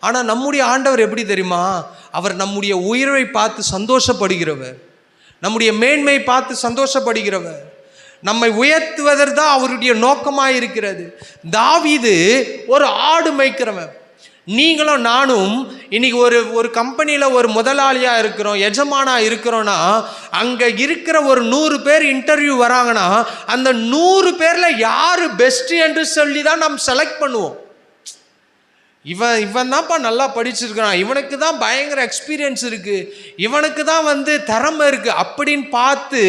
ஆனால் நம்முடைய ஆண்டவர் எப்படி தெரியுமா? அவர் நம்முடைய உயர்வை பார்த்து சந்தோஷப்படுகிறவர். நம்முடைய மேன்மை பார்த்து சந்தோஷப்படுகிறவர். நம்மை உயர்த்துவதற்கு தான் அவருடைய நோக்கமாக இருக்கிறது. தாவிது ஒரு ஆடு மேய்க்கிறவன். நீங்களும் நானும் இன்னைக்கு ஒரு ஒரு கம்பெனியில் ஒரு முதலாளியாக இருக்கிறோம் எஜமானாக இருக்கிறோன்னா அங்கே இருக்கிற ஒரு நூறு பேர் இன்டர்வியூ வராங்கன்னா அந்த நூறு பேரில் யார் பெஸ்ட் என்று சொல்லி தான் நாம் செலக்ட் பண்ணுவோம். இவன் இவன் தான்ப்பா நல்லா படிச்சிருக்கிறான். இவனுக்கு தான் பயங்கர எக்ஸ்பீரியன்ஸ் இருக்குது இவனுக்கு தான் வந்து திறமை இருக்குது அப்படின்னு பார்த்து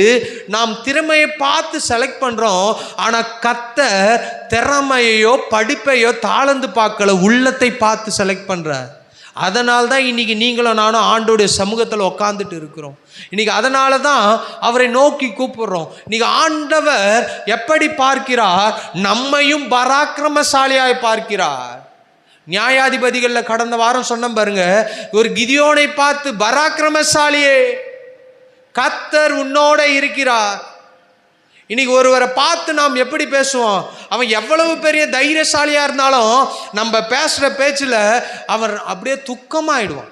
நாம் திறமையை பார்த்து செலக்ட் பண்ணுறோம் ஆனால் கத்த திறமையோ படிப்பையோ தாளந்து பார்க்கல உள்ளத்தை பார்த்து செலக்ட் பண்ணுறார் அதனால தான் இன்னைக்கு நீங்களும் நானும் ஆண்டோடைய சமூகத்தில் உட்காந்துட்டு இருக்கிறோம். இன்றைக்கி அதனால தான் அவரை நோக்கி கூப்பிடுறோம். இன்றைக்கி ஆண்டவர் எப்படி பார்க்கிறார்? நம்மையும் பராக்கிரமசாலியாய் பார்க்கிறார். நியாயாதிபதிகளில் கடந்த வாரம் சொன்னோம் பாருங்க ஒரு கிதியோனை பார்த்து பராக்கிரமசாலியே கத்தர் உன்னோட இருக்கிறார். இன்னைக்கு ஒருவரை பார்த்து நாம் எப்படி பேசுவோம்? அவன் எவ்வளவு பெரிய தைரியசாலியாக இருந்தாலும் நம்ம பேசுகிற பேச்சில் அவன் அப்படியே துக்கமாகிடுவான்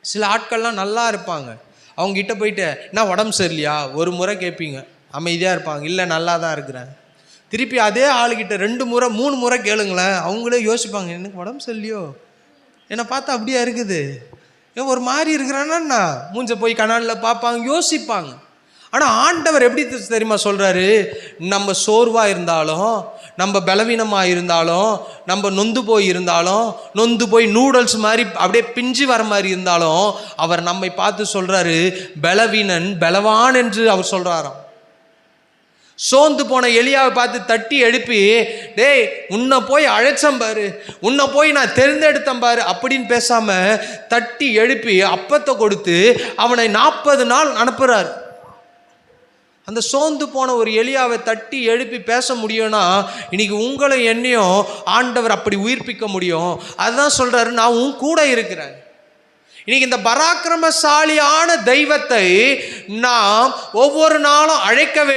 சில ஆட்கள்லாம் நல்லா இருப்பாங்க. அவங்ககிட்ட போயிட்டு என்ன உடம்பு சரியில்லையா? ஒரு முறை கேட்பீங்க அமைதியாக இருப்பாங்க. இல்லை நல்லா தான் இருக்கிறேன். திருப்பி அதே ஆளுகிட்ட ரெண்டு முறை மூணு முறை கேளுங்களேன். அவங்களே யோசிப்பாங்க எனக்கு உடம்பு சொல்லியோ என்னை பார்த்தா அப்படியா இருக்குது? ஏன் ஒரு மாதிரி இருக்கிறான்னா மூஞ்ச போய் கனாலில் பார்ப்பாங்க யோசிப்பாங்க. ஆனால் ஆண்டவர் எப்படி தெரியுமா சொல்கிறாரு நம்ம சோர்வாக இருந்தாலும் நம்ம பலவீனமாக இருந்தாலும் நம்ம நொந்து போய் இருந்தாலும் நொந்து போய் நூடுல்ஸ் மாதிரி அப்படியே பிஞ்சு வர மாதிரி இருந்தாலும் அவர் நம்மை பார்த்து சொல்கிறாரு பலவீனன் பலவான் என்று அவர் சொல்கிறாராம் சோர்ந்து போன எலியாவை பார்த்து தட்டி எழுப்பி டேய் உன்னை போய் அழைச்சம் பாரு. உன்னை போய் நான் தெரிந்தெடுத்தேன் பாரு அப்படின்னு பேசாம தட்டி எழுப்பி அப்பத்தை கொடுத்து அவனை நாற்பது நாள் அனுப்புறாரு. அந்த சோர்ந்து போன ஒரு எலியாவை தட்டி எழுப்பி பேச முடியும்னா இன்னைக்கு உங்களை என்னையும் ஆண்டவர் அப்படி உயிர்ப்பிக்க முடியும். அதுதான் சொல்கிறாரு நான் உன் கூட இருக்கிறேன். இன்னைக்கு இந்த பராக்கிரமசாலியான தெய்வத்தை நாம் ஒவ்வொரு நாளும் அழைக்க வேண்டும்